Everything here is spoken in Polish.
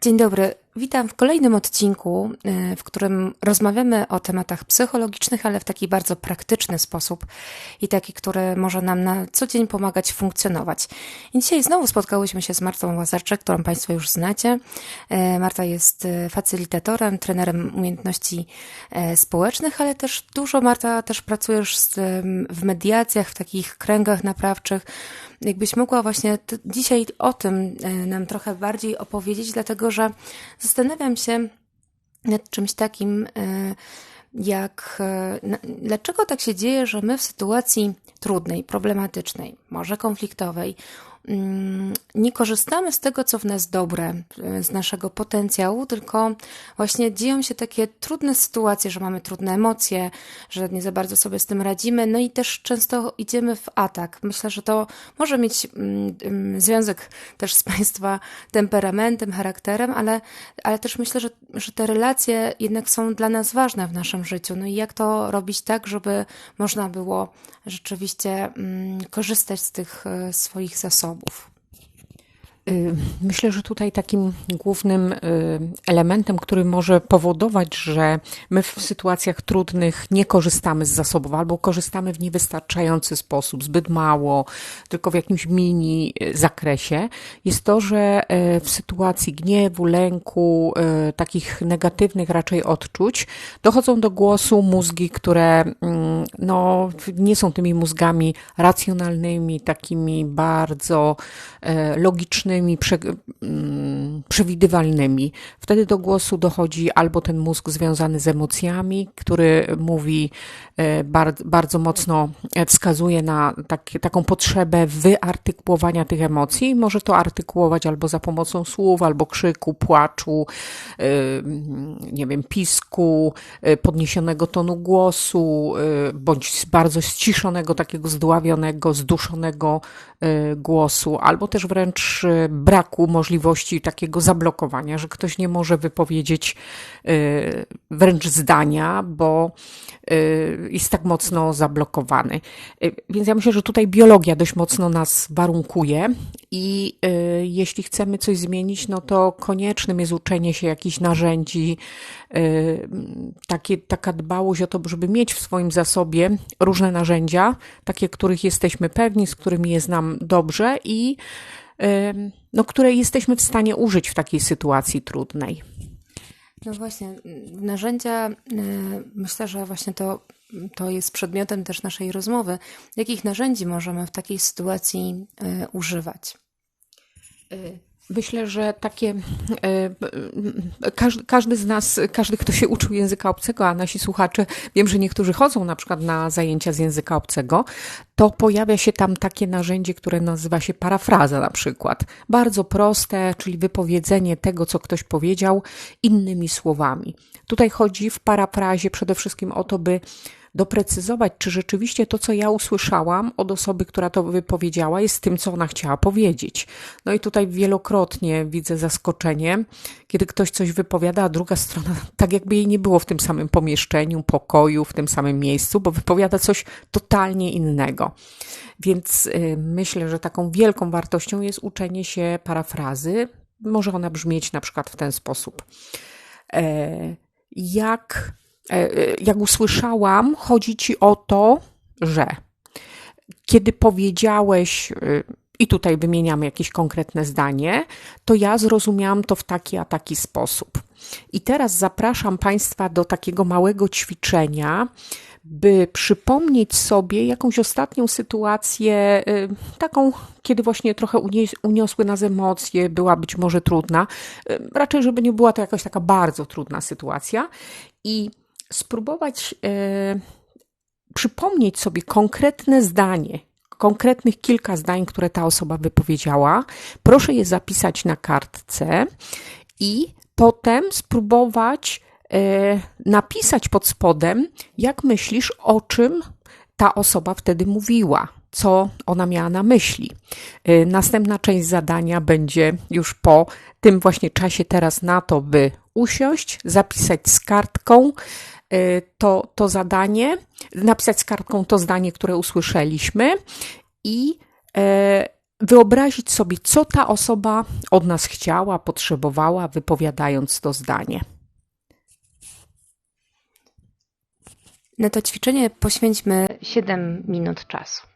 Dzień dobry. Witam w kolejnym odcinku, y, w którym rozmawiamy o tematach psychologicznych, ale w taki bardzo praktyczny sposób i taki, który może nam na co dzień pomagać funkcjonować. I dzisiaj znowu spotkałyśmy się z Martą Łazarczek, którą Państwo już znacie. Y, Marta jest y, facylitatorem, trenerem umiejętności społecznych, ale też dużo, Marta, też pracujesz w mediacjach, w takich kręgach naprawczych. Jakbyś mogła właśnie dzisiaj o tym nam trochę bardziej opowiedzieć, dlatego że zastanawiam się nad czymś takim, e, jak e, dlaczego tak się dzieje, że my w sytuacji trudnej, problematycznej, może konfliktowej, nie korzystamy z tego, co w nas dobre, e, z naszego potencjału, tylko właśnie dzieją się takie trudne sytuacje, że mamy trudne emocje, że nie za bardzo sobie z tym radzimy, no i też często idziemy w atak. Myślę, że to może mieć mm, mm, związek też z Państwa temperamentem, charakterem, ale, ale też myślę, że, że te relacje jednak są dla nas ważne w naszym życiu. No i jak to robić tak, żeby można było rzeczywiście korzystać z tych e, swoich zasobów? Zasobów. Y, myślę, że tutaj takim głównym y, elementem, który może powodować, że my w sytuacjach trudnych nie korzystamy z zasobów albo korzystamy w niewystarczający sposób, zbyt mało, tylko w jakimś mini y, zakresie, jest to, że w sytuacji gniewu, lęku, takich negatywnych raczej odczuć, dochodzą do głosu mózgi, które mm, no, nie są tymi mózgami racjonalnymi, takimi bardzo logicznymi, mm, przewidywalnymi. Wtedy do głosu dochodzi albo ten mózg związany z emocjami, który mówi, e, bardzo, mocno wskazuje na tak, taką potrzebę wyartykułowania tych emocji. Może to artykułować albo za pomocą słów, albo krzyku, płaczu, e, nie wiem, pisku, e, podniesionego tonu głosu, bądź bardzo ściszonego, takiego zdławionego, zduszonego głosu, albo też wręcz braku możliwości takiego zablokowania, że ktoś nie może wypowiedzieć y, wręcz zdania, bo y, jest tak mocno zablokowany. Y, więc ja myślę, że tutaj biologia dość mocno nas warunkuje i jeśli chcemy coś zmienić, no to koniecznym jest uczenie się jakichś narzędzi, takie, taka dbałość o to, żeby mieć w swoim zasobie różne narzędzia, takie, których jesteśmy pewni, z którymi jest nam dobrze i no, które jesteśmy w stanie użyć w takiej sytuacji trudnej. No właśnie, narzędzia, myślę, że właśnie to, to jest przedmiotem też naszej rozmowy. Jakich narzędzi możemy w takiej sytuacji używać? Myślę, że takie e, każdy, każdy z nas, każdy, kto się uczył języka obcego, a nasi słuchacze, wiem, że niektórzy chodzą na przykład na zajęcia z języka obcego, to pojawia się tam takie narzędzie, które nazywa się parafraza na przykład. Bardzo proste, czyli wypowiedzenie tego, co ktoś powiedział innymi słowami. Tutaj chodzi w parafrazie przede wszystkim o to, by doprecyzować, czy rzeczywiście to, co ja usłyszałam od osoby, która to wypowiedziała, jest tym, co ona chciała powiedzieć. No i tutaj wielokrotnie widzę zaskoczenie, kiedy ktoś coś wypowiada, a druga strona, tak jakby jej nie było w tym samym pomieszczeniu, pokoju, w tym samym miejscu, bo wypowiada coś totalnie innego. Więc y, myślę, że taką wielką wartością jest uczenie się parafrazy. Może ona brzmieć na przykład w ten sposób. E, jak jak usłyszałam, chodzi ci o to, że kiedy powiedziałeś, e, i tutaj wymieniamy jakieś konkretne zdanie, to ja zrozumiałam to w taki a taki sposób. I teraz zapraszam Państwa do takiego małego ćwiczenia, by przypomnieć sobie jakąś ostatnią sytuację, taką, kiedy właśnie trochę uniosły nas emocje, była być może trudna, raczej, żeby nie była to jakaś taka bardzo trudna sytuacja. I spróbować e, przypomnieć sobie konkretne zdanie, konkretnych kilka zdań, które ta osoba wypowiedziała. Proszę je zapisać na kartce i potem spróbować e, napisać pod spodem, jak myślisz, o czym ta osoba wtedy mówiła, co ona miała na myśli. E, następna część zadania będzie już po tym właśnie czasie teraz na to, by usiąść, zapisać z kartką, Y, to, to zadanie, napisać z kartką to zdanie, które usłyszeliśmy i e, wyobrazić sobie, co ta osoba od nas chciała, potrzebowała, wypowiadając to zdanie. Na to ćwiczenie poświęćmy 7 minut czasu.